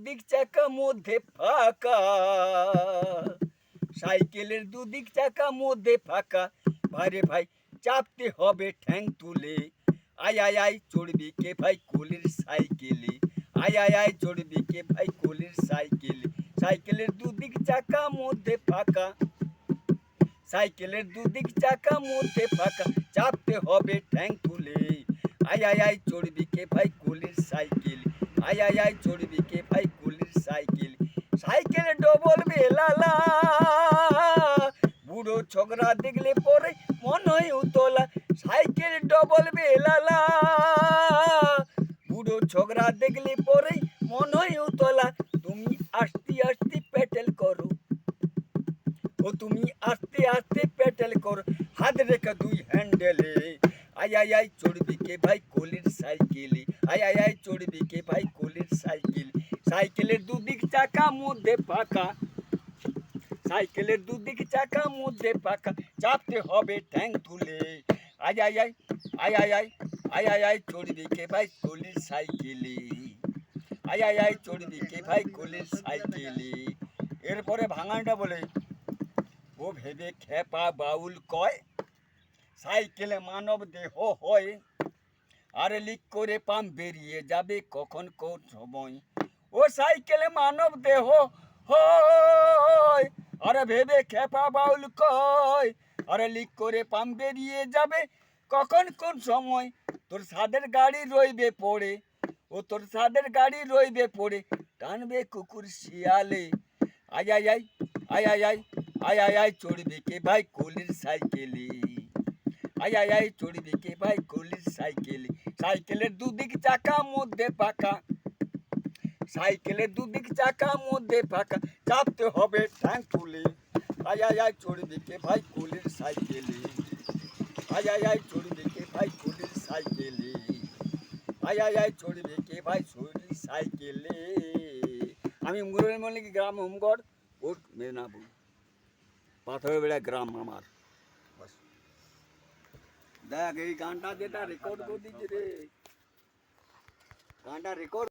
দুদিক চাকা, মধ্যে ফাঁকা। সাইকেলের দুদিক চাকা, মধ্যে ফাঁকা। ভাইরে ভাই, চাপতে হবে ঠ্যাং তুলে। আয় আয় আয়, চড়বি কে ভাই কোলের সাইকেলে? আয় আয় আয়, চড়বি কে ভাই কোলের সাইকেলে? সাইকেলের দুদিক চাকা, মধ্যে ফাঁকা। সাইকেলের দুদিক চাকা, মধ্যে ফাঁকা। চাপতে হবে ঠ্যাং তুলে। আয় আয় আয়, চড়বি কে ভাই কোলের সাইকেল? আয় আয় আয়, চড়বি কে? ভাই কোলের সাইকেল। সাইকেলে ডবল বেলালা বুড়ো ছোকরা দেখলে পরে মন হয় উতলা। সাইকেল ডবল বেলালা বুড়ো ছোকরা দেখলে পরে মন হয় উতলা। তুমি আস্তে আস্তে পেটেল করো। ও, তুমি আস্তে আস্তে পেটেল করো। হাত রেখে দুই হ্যান্ডেলে আয় আয় চড়বি কে ভাই কোলের সাইকেলে? আয় আয় আয় চড়বি কে ভাই কোলের সাইকেল? সাইকেলের দুদিক চাকা মধ্যে পাকা। সাইকেলের দুদিক চাকা মধ্যে পাকা। চাপতে হবে ঠ্যাং তুলে আয় আয় আয় আয় আয় আয় আয় আয় আয় চড়বি কে ভাই কোলের সাইকেলে? আয় আয় আয় চড়বি কে ভাই কোলের সাইকেলে? এরপরে ভাঙানটা বলে, ও ভেবে খেপা বাউল কয়? সাইকেলে মানব দেহ হয় আর লিক করে পাম বেরিয়ে যাবে কখন কোন সময়। ও সাইকেলে মানব দেহ হয় আরে ভেবে খেপা বাউল কয় আরে লিক করে পাম বেরিয়ে যাবে কখন কোন সময়। তোর সাদের গাড়ি রইবে পড়ে, ও তোর সাদের গাড়ি রইবে পড়ে, টানবে কুকুর শিয়ালে। আয় আয় আয় আয় আয় আয় আয় আয়, চড়বে কে ভাই কোলের সাইকেলে। আই আই আই চড়ি দিকে ভাই, গলি সাইকেলে। সাইকেলের দুদিক চাকা, মধ্যে পাকা সাইকেলের দুদিক চাকা, মধ্যে ফাঁকা। চাপতে হবে ঠ্যাং তুলে আই আই আই চড়ি দিকে ভাই, গলির সাইকেলে। আই আই আই চড়ি দিকে ভাই, গলির সাইকেলে। আই আই আই চড়ি দিকে ভাই চড়ি সাইকেলে। আমি মুরুল মল্লিক, গ্রাম হোমগড় কোট মেদিনীপুর। পাথরবেড়া গ্রাম আমার। दया गई कांटा देता रिकॉर्ड को दीजिए रे घंटा रिकॉर्ड